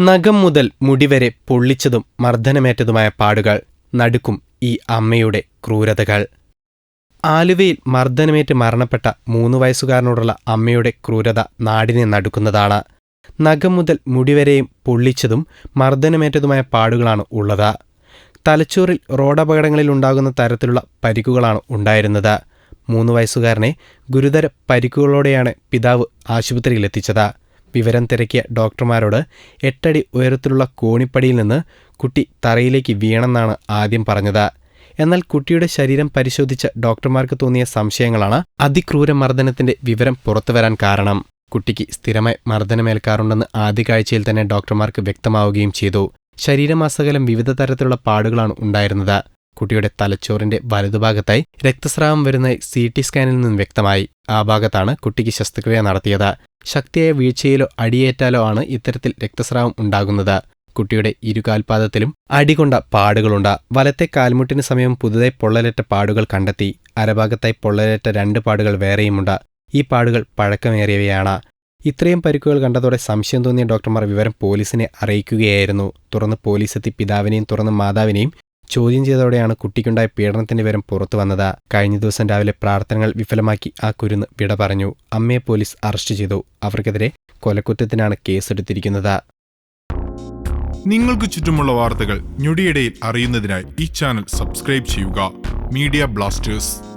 നഖം മുതൽ മുടിവരെ പൊള്ളിച്ചതും മർദ്ദനമേറ്റതുമായ പാടുകൾ നടുക്കും ഈ അമ്മയുടെ ക്രൂരതകൾ. ആലുവയിൽ മർദ്ദനമേറ്റ് മരണപ്പെട്ട മൂന്ന് വയസ്സുകാരനോടുള്ള അമ്മയുടെ ക്രൂരത നാടിനെ നടുക്കുന്നതാണ്. നഖം മുതൽ മുടിവരെയും പൊള്ളിച്ചതും മർദ്ദനമേറ്റതുമായ പാടുകളാണ് ഉള്ളത്. തലച്ചോറിൽ റോഡപകടങ്ങളിൽ ഉണ്ടാകുന്ന തരത്തിലുള്ള പരിക്കുകളാണ് ഉണ്ടായിരുന്നത്. മൂന്ന് വയസ്സുകാരനെ ഗുരുതര പരിക്കുകളോടെയാണ് പിതാവ് ആശുപത്രിയിലെത്തിച്ചത്. വിവരം തിരക്കിയ ഡോക്ടർമാരോട് എട്ടടി ഉയരത്തിലുള്ള കോണിപ്പടിയിൽ നിന്ന് കുട്ടി തറയിലേക്ക് വീണെന്നാണ് ആദ്യം പറഞ്ഞത്. എന്നാൽ കുട്ടിയുടെ ശരീരം പരിശോധിച്ച ഡോക്ടർമാർക്ക് തോന്നിയ സംശയങ്ങളാണ് അതിക്രൂര മർദ്ദനത്തിന്റെ വിവരം പുറത്തുവരാൻ കാരണം. കുട്ടിക്ക് സ്ഥിരമായി മർദ്ദനമേൽക്കാറുണ്ടെന്ന് ആദ്യ കാഴ്ചയിൽ തന്നെ ഡോക്ടർമാർക്ക് വ്യക്തമാവുകയും ചെയ്തു. ശരീരമാസകലം വിവിധ തരത്തിലുള്ള പാടുകളാണ് ഉണ്ടായിരുന്നത്. കുട്ടിയുടെ തലച്ചോറിന്റെ വലതുഭാഗത്തായി രക്തസ്രാവം വരുന്നതായി സി ടി സ്കാനിൽ നിന്നും വ്യക്തമായി. ആ ഭാഗത്താണ് കുട്ടിക്ക് ശസ്ത്രക്രിയ നടത്തിയത്. ശക്തിയായ വീഴ്ചയിലോ അടിയേറ്റാലോ ആണ് ഇത്തരത്തിൽ രക്തസ്രാവം ഉണ്ടാകുന്നത്. കുട്ടിയുടെ ഇരുകാൽപാദത്തിലും അടികൊണ്ട പാടുകളുണ്ട്. വലത്തെ കാൽമുട്ടിന് സമയം പുതുതായി പൊള്ളലേറ്റ പാടുകൾ കണ്ടെത്തി. അരഭാഗത്തായി പൊള്ളലേറ്റ രണ്ട് പാടുകൾ വേറെയുമുണ്ട്. ഈ പാടുകൾ പഴക്കമേറിയവയാണ്. ഇത്രയും പരിക്കുകൾ കണ്ടതോടെ സംശയം തോന്നിയ ഡോക്ടർമാർ വിവരം പോലീസിനെ അറിയിക്കുകയായിരുന്നു. തുറന്ന് പോലീസെത്തി പിതാവിനെയും തുറന്ന് മാതാവിനെയും ചോദ്യം ചെയ്തതോടെയാണ് കുട്ടിക്കുണ്ടായ പീഡനത്തിന്റെ വിവരം പുറത്തു വന്നത്. കഴിഞ്ഞ ദിവസം രാവിലെ പ്രാർത്ഥനകൾ വിഫലമാക്കി ആ കുരുന്ന് വിട പറഞ്ഞു. അമ്മയെ പോലീസ് അറസ്റ്റ് ചെയ്തു. അവർക്കെതിരെ കൊലക്കുറ്റത്തിനാണ് കേസെടുത്തിരിക്കുന്നത്. നിങ്ങൾക്ക് ചുറ്റുമുള്ള വാർത്തകൾ ഞൊടിയിടയിൽ അറിയുന്നതിനായി ഈ ചാനൽ സബ്സ്ക്രൈബ് ചെയ്യുക. Media blasters.